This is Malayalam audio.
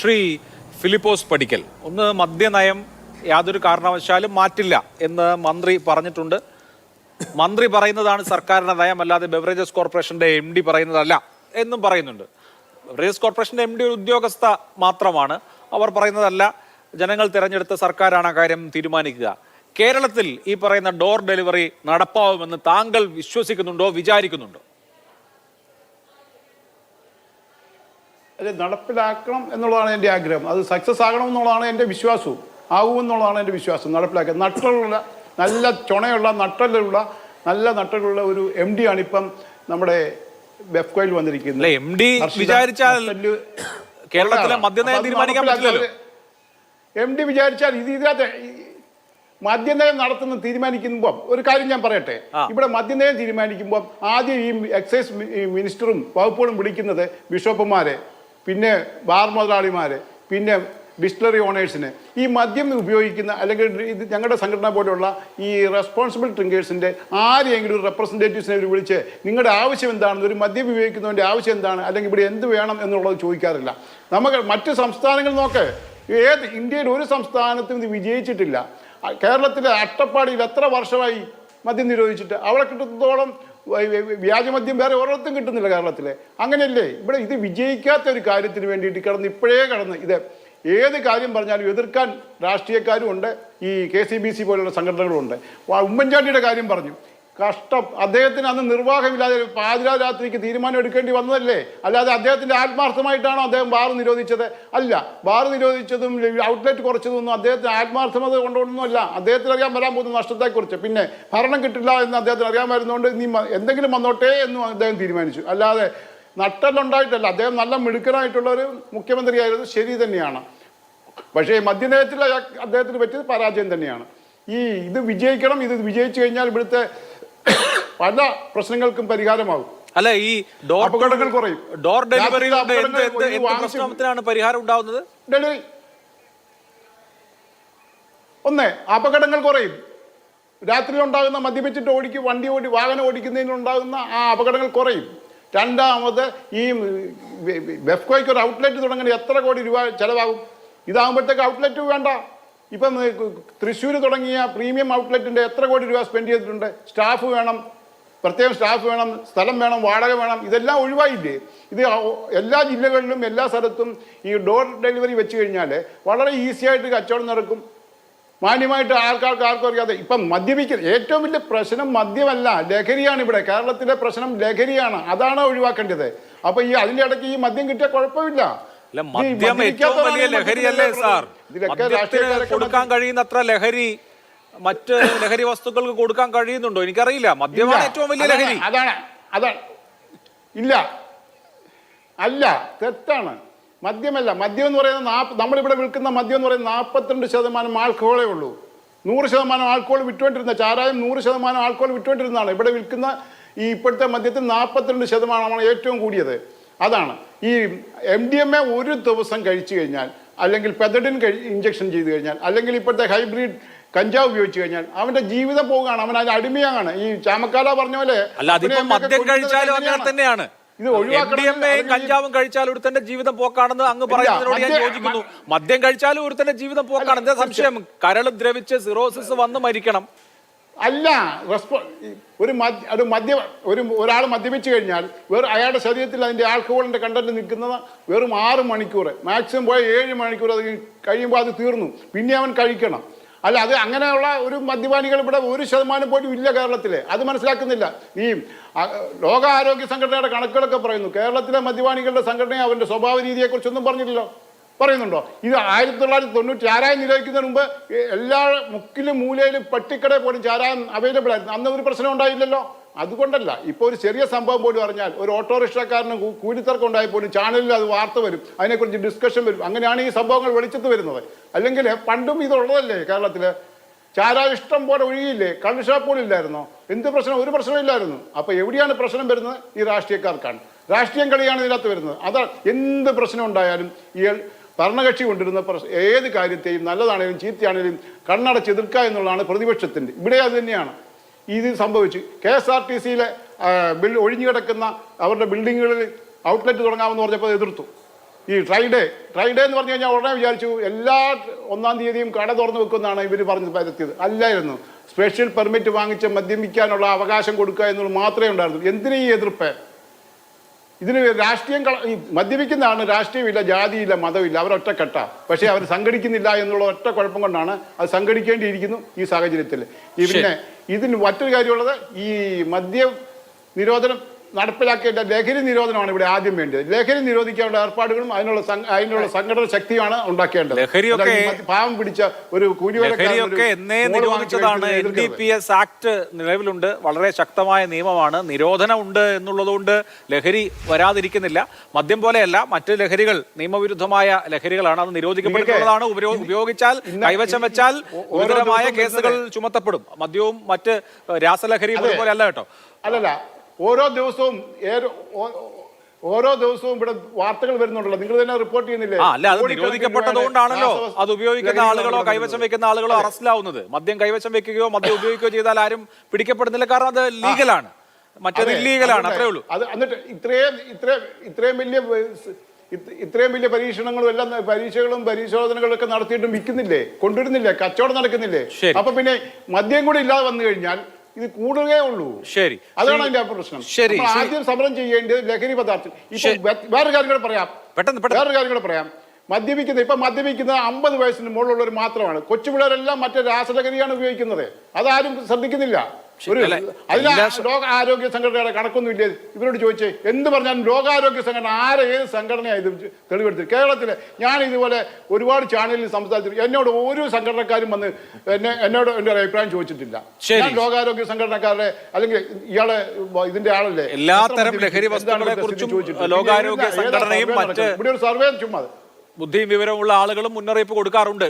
ശ്രീ ഫിലിപ്പോസ് പടിക്കൽ. ഒന്ന് മദ്യനയം യാതൊരു കാരണവശാലും മാറ്റില്ല എന്ന് മന്ത്രി പറഞ്ഞിട്ടുണ്ട്. മന്ത്രി പറയുന്നതാണ് സർക്കാരിന്റെ നയം അല്ലാതെ ബെവറേജസ് കോർപ്പറേഷന്റെ എം ഡി പറയുന്നതല്ല എന്നും പറയുന്നുണ്ട്. ബെവറേജസ് കോർപ്പറേഷന്റെ എം ഡി ഒരു ഉദ്യോഗസ്ഥ മാത്രമാണ്. അവർ പറയുന്നതല്ല ജനങ്ങൾ തിരഞ്ഞെടുത്ത സർക്കാരാണ് ആ കാര്യം തീരുമാനിക്കുക. കേരളത്തിൽ ഈ പറയുന്ന ഡോർ ഡെലിവറി നടപ്പാവുമെന്ന് താങ്കൾ വിശ്വസിക്കുന്നുണ്ടോ? വിചാരിക്കുന്നുണ്ടോ? അത് നടപ്പിലാക്കണം എന്നുള്ളതാണ് എന്റെ ആഗ്രഹം. അത് സക്സസ് ആകണം എന്നുള്ളതാണ് എന്റെ വിശ്വാസവും. ആകുമെന്നുള്ളതാണ് എന്റെ വിശ്വാസം. നടപ്പിലാക്കുക. നട്ടലുള്ള നല്ല ചുണയുള്ള നട്ടലുള്ള നല്ല നട്ടലുള്ള ഒരു എം ഡി ആണ് ഇപ്പം നമ്മുടെ ബെഫ്കോയിൽ വന്നിരിക്കുന്നത്. എം ഡി വിചാരിച്ചാൽ കേരളത്തിലെ. മദ്യനയം തീരുമാനിക്കാൻ. പറ്റില്ലല്ലോ. എം ഡി വിചാരിച്ചാൽ ഇത് ഇതിനകത്ത് മദ്യനയം നടത്തുന്ന തീരുമാനിക്കുമ്പോൾ ഒരു കാര്യം ഞാൻ പറയട്ടെ. ഇവിടെ മദ്യനയം തീരുമാനിക്കുമ്പോൾ ആദ്യം ഈ എക്സൈസ് മിനിസ്റ്ററും വകുപ്പുകളും വിളിക്കുന്നത് ബിഷപ്പുമാരെ. പിന്നെ ബാർ മുതലാളിമാരെ പിന്നെ ഡിസ്റ്റിലറി ഓണേഴ്സിന്. ഈ മദ്യം ഉപയോഗിക്കുന്ന അല്ലെങ്കിൽ ഇത് ഞങ്ങളുടെ സംഘടന പോലെയുള്ള ഈ റെസ്പോൺസിബിൾ ഡ്രിങ്കേഴ്സിന്റെ ആരെയെങ്കിലും ഒരു റെപ്രസെന്റേറ്റീവ്സിനെ ഇവർ വിളിച്ച് നിങ്ങളുടെ ആവശ്യം എന്താണ് ഒരു മദ്യം ഉപയോഗിക്കുന്നതിന്റെ ആവശ്യം എന്താണ് അല്ലെങ്കിൽ ഇവിടെ എന്ത് വേണം എന്നുള്ളത് ചോദിക്കാറില്ല. നമുക്ക് മറ്റ് സംസ്ഥാനങ്ങൾ നോക്ക്. ഏത് ഇന്ത്യയിൽ ഒരു സംസ്ഥാനത്തും ഇത് വിജയിച്ചിട്ടില്ല. കേരളത്തിലെ അട്ടപ്പാടിയിൽ എത്ര വർഷമായി മദ്യം നിരോധിച്ചിട്ട് അവിടെ കിട്ടുന്നതോളം വ്യാജമദ്യം വേറെ ഒരിടത്തും കിട്ടുന്നില്ല കേരളത്തിലെ. അങ്ങനെയല്ലേ? ഇവിടെ ഇത് വിജയിക്കാത്ത ഒരു കാര്യത്തിന് വേണ്ടിയിട്ട് കിടന്ന് ഇപ്പോഴേ കിടന്ന് ഇത് ഏത് കാര്യം പറഞ്ഞാലും എതിർക്കാൻ രാഷ്ട്രീയക്കാരും ഉണ്ട് ഈ കെ സി ബി സി പോലുള്ള സംഘടനകളും ഉണ്ട്. വ- ഉമ്മൻചാണ്ടിയുടെ കാര്യം പറഞ്ഞു. കഷ്ടം. അദ്ദേഹത്തിന് അന്ന് നിർവാഹമില്ലാതെ പാതിരാ രാത്രിക്ക് തീരുമാനം എടുക്കേണ്ടി വന്നതല്ലേ? അല്ലാതെ അദ്ദേഹത്തിന്റെ ആത്മാർത്ഥമായിട്ടാണോ അദ്ദേഹം ബാർ നിരോധിച്ചത്? അല്ല ബാർ നിരോധിച്ചതും ഔട്ട്ലെറ്റ് കുറച്ചതൊന്നും അദ്ദേഹത്തിന് ആത്മാർത്ഥമത കൊണ്ടൊന്നുമല്ല. അദ്ദേഹത്തിന് അറിയാൻ വരാൻ പോകുന്ന നഷ്ടത്തെക്കുറിച്ച്. പിന്നെ ഭരണം കിട്ടില്ല എന്ന് അദ്ദേഹത്തിന് അറിയാമായിരുന്നുകൊണ്ട് നീ മ- എന്തെങ്കിലും വന്നോട്ടെ എന്നും അദ്ദേഹം തീരുമാനിച്ചു. അല്ലാതെ നട്ടലുണ്ടായിട്ടല്ല അദ്ദേഹം നല്ല മിടുക്കനായിട്ടുള്ള ഒരു മുഖ്യമന്ത്രിയായിരുന്നു. ശരി തന്നെയാണ്. പക്ഷേ മദ്യനയത്തിൽ അദ്ദേഹത്തിന് പറ്റിയത് പരാജയം തന്നെയാണ്. ഈ ഇത് വിജയിക്കണം ഇത് വിജയിച്ചു കഴിഞ്ഞാൽ ഇവിടുത്തെ പല പ്രശ്നങ്ങൾക്കും പരിഹാരമാകും. അല്ല ഈ ഡോർ അപകടങ്ങൾ കുറയും. ഡോർ ഡെലിവറി പ്രശ്നത്തിനാണ് പരിഹാരം ഉണ്ടാവുന്നത്? ഡെലിവറി. ഒന്ന് അപകടങ്ങൾ കുറയും. രാത്രി ഉണ്ടാകുന്ന മദ്യപിച്ചിട്ട് ഓടിക്കും വണ്ടി ഓടി വാഹനം ഓടിക്കുന്നതിനുണ്ടാകുന്ന ആ അപകടങ്ങൾ കുറയും. രണ്ടാമത് ഈ വെഫ്കോയ്ക്ക് ഒരു ഔട്ട്ലെറ്റ് തുടങ്ങണ എത്ര കോടി രൂപ ചെലവാകും? ഇതാകുമ്പോഴത്തേക്ക് ഔട്ട്ലെറ്റ് വേണ്ട. ഇപ്പം തൃശ്ശൂർ തുടങ്ങിയ പ്രീമിയം ഔട്ട്ലെറ്റിന്റെ എത്ര കോടി രൂപ സ്പെൻഡ് ചെയ്തിട്ടുണ്ട്? സ്റ്റാഫ് വേണം പ്രത്യേകം സ്റ്റാഫ് വേണം സ്ഥലം വേണം വാടക വേണം ഇതെല്ലാം ഒഴിവായില്ലേ? ഇത് എല്ലാ ജില്ലകളിലും എല്ലാ സ്ഥലത്തും ഈ ഡോർ ഡെലിവറി വെച്ച് കഴിഞ്ഞാൽ വളരെ ഈസി ആയിട്ട് കച്ചവടം നടക്കും. മാന്യമായിട്ട് ആൾക്കാർക്ക് ആർക്കും അറിയാതെ ഇപ്പം മദ്യപിക്കൽ ഏറ്റവും വലിയ പ്രശ്നം മദ്യമല്ല ലഹരിയാണ് ഇവിടെ. കേരളത്തിലെ പ്രശ്നം ലഹരിയാണ്. അതാണ് ഒഴിവാക്കേണ്ടത്. അപ്പോൾ ഈ അതിന്റെ ഇടയ്ക്ക് ഈ മദ്യം കിട്ടിയാൽ കുഴപ്പമില്ല. അല്ല മദ്യം ഏറ്റവും വലിയ ലഹരി അല്ലേ സാർ? മദ്യത്തിന് കൊടുക്കാൻ കഴിയുന്നത്ര ലഹരി മറ്റ് ലഹരി വസ്തുക്കൾക്ക് കൊടുക്കാൻ കഴിയുന്നുണ്ടോ? എനിക്കറിയില്ല. മദ്യമാണ്. ഏറ്റവും വലിയ ലഹരി. അതാണ് അതാണ്. ഇല്ല. അല്ല തെറ്റാണ്. മദ്യമല്ല. മദ്യം എന്ന് പറയുന്ന നാപ്പ നമ്മളിവിടെ വിൽക്കുന്ന മദ്യം എന്ന് പറയുന്ന നാൽപ്പത്തിരണ്ട് ശതമാനം ആൽക്കഹോളേ ഉള്ളൂ. നൂറ് ശതമാനം ആൽക്കഹോൾ വിറ്റുകൊണ്ടിരുന്ന ചാരായം നൂറ് ശതമാനം ആൽക്കഹോൾ വിറ്റുകൊണ്ടിരുന്നതാണ്. ഇവിടെ വിൽക്കുന്ന ഈ ഇപ്പോഴത്തെ മദ്യത്തിൽ നാൽപ്പത്തിരണ്ട് ശതമാനമാണ് ഏറ്റവും കൂടിയത്. അതാണ്. ഈ എം ഡി എം എ ഒരു ദിവസം കഴിച്ചു കഴിഞ്ഞാൽ അല്ലെങ്കിൽ പെതഡിൻ കഴി ഇഞ്ചക്ഷൻ ചെയ്തു കഴിഞ്ഞാൽ അല്ലെങ്കിൽ ഇപ്പോഴത്തെ ഹൈബ്രിഡ് കഞ്ചാവ് ഉപയോഗിച്ചു കഴിഞ്ഞാൽ അവന്റെ ജീവിതം പോവുകയാണ് അവൻ അതിന് അടിമയാണ്. ഈ ചാമക്കാല പറഞ്ഞ പോലെ മദ്യം കഴിച്ചാലും അങ്ങനെ? തന്നെയാണ്. ഇത് ഒഴിവാക്കണം കഞ്ചാവും കഴിച്ചാൽ ഒരുത്തന്റെ ജീവിതം പോക്കാണെന്ന് അങ്ങ് പറയുന്നതിനോട് ഞാൻ യോജിക്കുന്നു. മദ്യം കഴിച്ചാലും ഒരുത്തന്റെ ജീവിതം പോക്കാണ്. എന്താ സംശയം? കരൾ ദ്രവിച്ച് സിറോസിസ് വന്ന് മരിക്കണം. അല്ല റെസ്പോ ഒരു മദ്യ ഒരു മദ്യ ഒരു ഒരാൾ മദ്യപിച്ചു കഴിഞ്ഞാൽ വെറും അയാളുടെ ശരീരത്തിൽ അതിന്റെ ആൽക്കഹോളിന്റെ കണ്ടന്റ് നിൽക്കുന്നത് വെറും ആറ് മണിക്കൂർ. മാക്സിമം പോയ ഏഴ് മണിക്കൂർ അത് കഴിയുമ്പോൾ അത് തീർന്നു. പിന്നെ അവൻ കഴിക്കണം. അല്ല അത് അങ്ങനെയുള്ള ഒരു മദ്യപാനികൾ ഇവിടെ ഒരു ശതമാനം പോലും ഇല്ല കേരളത്തിലെ. അത് മനസ്സിലാക്കുന്നില്ല. ഈ ലോകാരോഗ്യ സംഘടനയുടെ കണക്കുകളൊക്കെ പറയുന്നു. കേരളത്തിലെ മദ്യപാനികളുടെ സംഘടന അവന്റെ സ്വഭാവ രീതിയെക്കുറിച്ചൊന്നും പറഞ്ഞില്ലല്ലോ. പറയുന്നുണ്ടോ? ഇത് ആയിരത്തി തൊള്ളായിരത്തി തൊണ്ണൂറ്റി ചാരായം നിരോധിക്കുന്നതിന് മുമ്പ് എല്ലാ മുക്കിലും മൂലയിലും പട്ടിക്കട പോലും ചാരായം അവൈലബിൾ ആയിരുന്നു. അന്ന് ഒരു പ്രശ്നം ഉണ്ടായില്ലല്ലോ. അതുകൊണ്ടല്ല. ഇപ്പോൾ ഒരു ചെറിയ സംഭവം പോലും അറിഞ്ഞാൽ ഒരു ഓട്ടോറിക്ഷക്കാരന് കൂലിത്തർക്കം ഉണ്ടായി പോലും ചാനലിൽ അത് വാർത്ത വരും. അതിനെക്കുറിച്ച് ഡിസ്കഷൻ വരും. അങ്ങനെയാണ് ഈ സംഭവങ്ങൾ വെളിച്ചത്ത് വരുന്നത്. അല്ലെങ്കിൽ പണ്ടും ഇതുള്ളതല്ലേ കേരളത്തിൽ ചാരായം ഇഷ്ടം പോലെ ഒഴുകിയില്ലേ കള്ള് ഷാപ്പുകളില്ലായിരുന്നോ എന്ത് പ്രശ്നം? ഒരു പ്രശ്നമില്ലായിരുന്നു അപ്പോൾ എവിടെയാണ് പ്രശ്നം വരുന്നത്? ഈ രാഷ്ട്രീയക്കാർക്കാണ്. രാഷ്ട്രീയം കളിയാണ് ഇതിനകത്ത് വരുന്നത്. അതാ എന്ത് പ്രശ്നം ഉണ്ടായാലും ഈ ഭരണകക്ഷി കൊണ്ടിരുന്ന ഏത് കാര്യത്തെയും നല്ലതാണെങ്കിലും ചീത്തയാണെങ്കിലും കണ്ണടച്ച് എതിർക്കുക എന്നുള്ളതാണ് പ്രതിപക്ഷത്തിന്റെ. ഇവിടെ അത് തന്നെയാണ്. ഇത് സംഭവിച്ചു. കെ എസ് ആർ ടി സിയിലെ ബിൽ ഒഴിഞ്ഞു കിടക്കുന്ന അവരുടെ ബിൽഡിങ്ങുകളിൽ ഔട്ട്ലെറ്റ് തുടങ്ങാമെന്ന് പറഞ്ഞപ്പോൾ എതിർത്തു. ഈ ട്രൈഡേ ട്രൈഡേ എന്ന് പറഞ്ഞു കഴിഞ്ഞാൽ ഉടനെ വിചാരിച്ചു എല്ലാ ഒന്നാം തീയതിയും കട തുറന്നു വെക്കുമെന്നാണ് ഇവർ പറഞ്ഞ് പരത്തിയത്. അല്ലായിരുന്നു. സ്പെഷ്യൽ പെർമിറ്റ് വാങ്ങിച്ച് മദ്യപിക്കാനുള്ള അവകാശം കൊടുക്കുക എന്നുള്ളത് മാത്രമേ ഉണ്ടായിരുന്നു എന്തിനീ എതിർപ്പ്? ഇതിന് രാഷ്ട്രീയം ഈ മദ്യപിക്കുന്നതാണ് രാഷ്ട്രീയമില്ല ജാതിയില്ല മതമില്ല. അവരൊറ്റക്കെട്ട പക്ഷേ അവർ സംഘടിക്കുന്നില്ല എന്നുള്ള ഒറ്റ കുഴപ്പം കൊണ്ടാണ് അത് സംഘടിക്കേണ്ടിയിരിക്കുന്നു ഈ സാഹചര്യത്തിൽ. ഈ പിന്നെ ഇതിന് മറ്റൊരു കാര്യമുള്ളത് ഈ മദ്യ നിരോധനം നടപ്പിലാക്കേണ്ട ലഹരി നിരോധനമാണ് ഇവിടെ ആദ്യം വേണ്ടത്. ലഹരി നിരോധിക്കാനുള്ള ഏർപ്പാടുകളും അതിനുള്ള അതിനുള്ള സംഘടന ശക്തിയാണ് ഉണ്ടാക്കേണ്ടത്. ലഹരിയൊക്കെ- പാവം പിടിച്ച ഒരു ആക്ട് നിലവിലുണ്ട്. വളരെ ശക്തമായ നിയമമാണ്. നിരോധനം ഉണ്ട് എന്നുള്ളതുകൊണ്ട് ലഹരി വരാതിരിക്കുന്നില്ല. മദ്യം പോലെയല്ല മറ്റ് ലഹരികൾ നിയമവിരുദ്ധമായ ലഹരികളാണ് അത് നിരോധിക്കപ്പെടുന്നതാണ് ഉപയോഗിച്ചാൽ കൈവശം വെച്ചാൽ ഗുരുതരമായ കേസുകൾ ചുമത്തപ്പെടും. മദ്യവും മറ്റ് രാസലഹരിയും അതെ. പോലെ അല്ല കേട്ടോ. അല്ലല്ല. ഓരോ ദിവസവും ഓരോ ദിവസവും ഇവിടെ വാർത്തകൾ വരുന്നുണ്ടല്ലോ. നിങ്ങൾ തന്നെ റിപ്പോർട്ട് ചെയ്യുന്നില്ലേ? അല്ല അത് നിരോധിക്കപ്പെട്ടതുകൊണ്ടാണല്ലോ. അത് ഉപയോഗിക്കുന്ന ആളുകളോ കൈവശം വെക്കുന്ന ആളുകളോ അറസ്റ്റിലാവുന്നത്. മദ്യം കൈവശം വെക്കുകയോ മദ്യം ഉപയോഗിക്കുകയോ ചെയ്താൽ ആരും പിടിക്കപ്പെടുന്നില്ല. കാരണം അത് ലീഗലാണ്. മറ്റേത് ഇല്ലീഗലാണ് അത്രേ ഉള്ളൂ. അത് എന്നിട്ട് ഇത്രയും ഇത്രയും ഇത്രയും വലിയ ഇത്രയും വലിയ പരീക്ഷണങ്ങളും എല്ലാം പരീക്ഷകളും പരിശോധനകളും ഒക്കെ നടത്തിയിട്ടും വിൽക്കുന്നില്ലേ കൊണ്ടുവരുന്നില്ലേ? കച്ചവടം നടക്കുന്നില്ലേ. അപ്പൊ പിന്നെ മദ്യം കൂടി ഇല്ലാതെ വന്നു കഴിഞ്ഞാൽ ഇത് കൂടുകയേ ഉള്ളൂ. ശരി. അതാണ് അതിന്റെ പ്രശ്നം. ശരി, ആദ്യം സമരം ചെയ്യേണ്ടത് ലഹരി പദാർത്ഥം. ഇപ്പൊ വേറെ കാര്യം കൂടെ പറയാം. പെട്ടെന്ന് പെട്ടെന്ന്. വേറൊരു കാര്യം കൂടെ പറയാം. മദ്യപിക്കുന്നത് ഇപ്പൊ മദ്യപിക്കുന്നത് അമ്പത് വയസ്സിന് മുകളിലുള്ളവർ മാത്രമാണ്. കൊച്ചുപിള്ളേരെല്ലാം മറ്റേ രാസലഹരിയാണ് ഉപയോഗിക്കുന്നത്. അതാരും ശ്രദ്ധിക്കുന്നില്ല. ഒരു എല്ലാ ആരോഗ്യ സംഘടനയുടെ കണക്കൊന്നും ഇല്ലേ? ഇവരോട് ചോദിച്ചേ എന്ത് പറഞ്ഞാലും ലോകാരോഗ്യ സംഘടന ആരെ ഏത് സംഘടനയാണ് ഇത് തെളിവെടുത്തത് കേരളത്തിലെ ഞാൻ ഇതുപോലെ ഒരുപാട് ചാനലിൽ സംസാരിച്ചു എന്നോട് ഒരു സംഘടനക്കാരും വന്ന് എന്നെ എന്നോട് എന്റെ ഒരു അഭിപ്രായം ചോദിച്ചിട്ടില്ല. ഞാൻ ലോകാരോഗ്യ സംഘടനക്കാരുടെ അല്ലെങ്കിൽ ഇയാളെ ഇതിന്റെ ആളല്ലേ? എല്ലാത്തരം തരം ലഹരി വസ്തുക്കളെ കുറിച്ചും? ലോകാരോഗ്യ സംഘടനയും ഇവിടെ ഒരു സർവേ ചുമ്മാ ബുദ്ധിയും വിവരമുള്ള ആളുകളും മുന്നറിയിപ്പ് കൊടുക്കാറുണ്ട്.